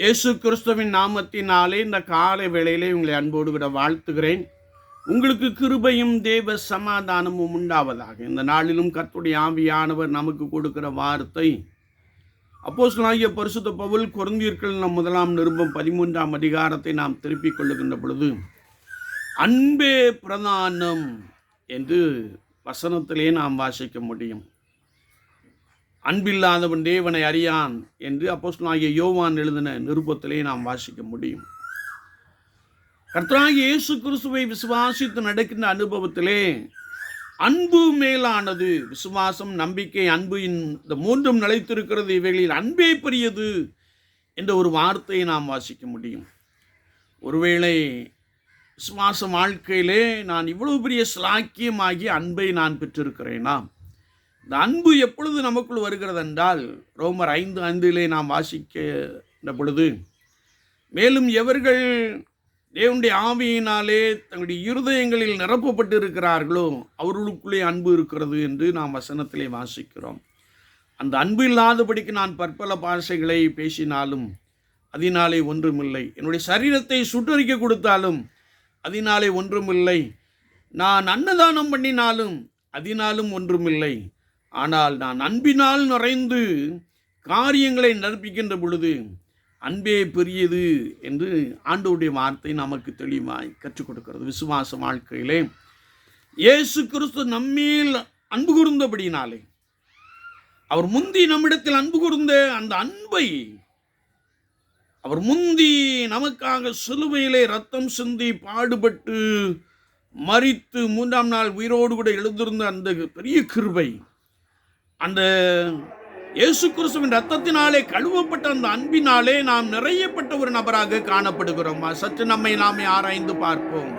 இயேசு கிறிஸ்துவின் நாமத்தினாலே இந்த காலை வேளையிலே உங்களை அன்போடு விட வாழ்த்துகிறேன். உங்களுக்கு கிருபையும் தேவ சமாதானமும் உண்டாவதாக. இந்த நாளிலும் கத்துடைய ஆவியானவர் நமக்கு கொடுக்கிற வார்த்தை. அப்போஸ்தலனாகிய பரிசுத்த பவுல் குறந்தீர்கள் நம் முதலாம் நிருபம் பதிமூன்றாம் அதிகாரத்தை நாம் திருப்பிக் கொள்ளுகின்ற பொழுது அன்பே பிரதானம் என்று வசனத்திலே நாம் வாசிக்க முடியும். அன்பில்லாதவன் தேவனை அறியான் என்று அப்போஸ்தலனாகிய யோவான் எழுதின நிருபத்திலே நாம் வாசிக்க முடியும். கர்த்தராகிய இயேசு கிறிஸ்துவை விசுவாசித்து நடக்கின்ற அனுபவத்திலே அன்பு மேலானது விசுவாசம் நம்பிக்கை அன்பு இந்த மூன்றும் நிலைத்திருக்கிறது. இவைகளில் அன்பே பெரியது என்ற ஒரு வார்த்தையை நாம் வாசிக்க முடியும். ஒருவேளை விசுவாச வாழ்க்கையிலே நான் இவ்வளவு பெரிய சிலாக்கியமாகி அன்பை நான் பெற்றிருக்கிறேனா? இந்த அன்பு எப்பொழுது நமக்குள் வருகிறது என்றால் ரோமர் ஐந்து ஐந்திலே நாம் வாசிக்கின்ற பொழுது மேலும் எவர்கள் தேவனுடைய ஆவியினாலே தங்களுடைய இருதயங்களில் நிரப்பப்பட்டு இருக்கிறார்களோ அவர்களுக்குள்ளே அன்பு இருக்கிறது என்று நாம் வசனத்திலே வாசிக்கிறோம். அந்த அன்பு இல்லாதபடிக்கு நான் பற்பல பாஷைகளை பேசினாலும் அதனாலே ஒன்றுமில்லை. என்னுடைய சரீரத்தை சுட்டரிக்க கொடுத்தாலும் அதனாலே ஒன்றுமில்லை. நான் அன்னதானம் பண்ணினாலும் அதனாலும் ஒன்றுமில்லை. ஆனால் நான் அன்பினால் நிறைந்து காரியங்களை நடப்பிக்கின்ற பொழுது அன்பே பெரியது என்று ஆண்டவுடைய வார்த்தை நமக்கு தெளிவாய் கற்றுக் கொடுக்கிறது. விசுவாச வாழ்க்கையிலே இயேசு கிறிஸ்து நம்மில் அன்பு கூர்ந்தபடினாலே அவர் முந்தி நம்மிடத்தில் அன்பு கூர்ந்த அந்த அன்பை அவர் முந்தி நமக்காக சிலுவையிலே ரத்தம் சிந்தி பாடுபட்டு மறித்து மூன்றாம் நாள் உயிரோடு கூட எழுந்திருந்த அந்த பெரிய கிருபை அந்த இயேசு கிறிஸ்துவின் ரத்தத்தினாலே கழுவப்பட்ட அந்த அன்பினாலே நாம் நிறையப்பட்ட ஒரு நபராக காணப்படுகிறோம். சற்று நம்மை நாமே ஆராய்ந்து பார்ப்போம்.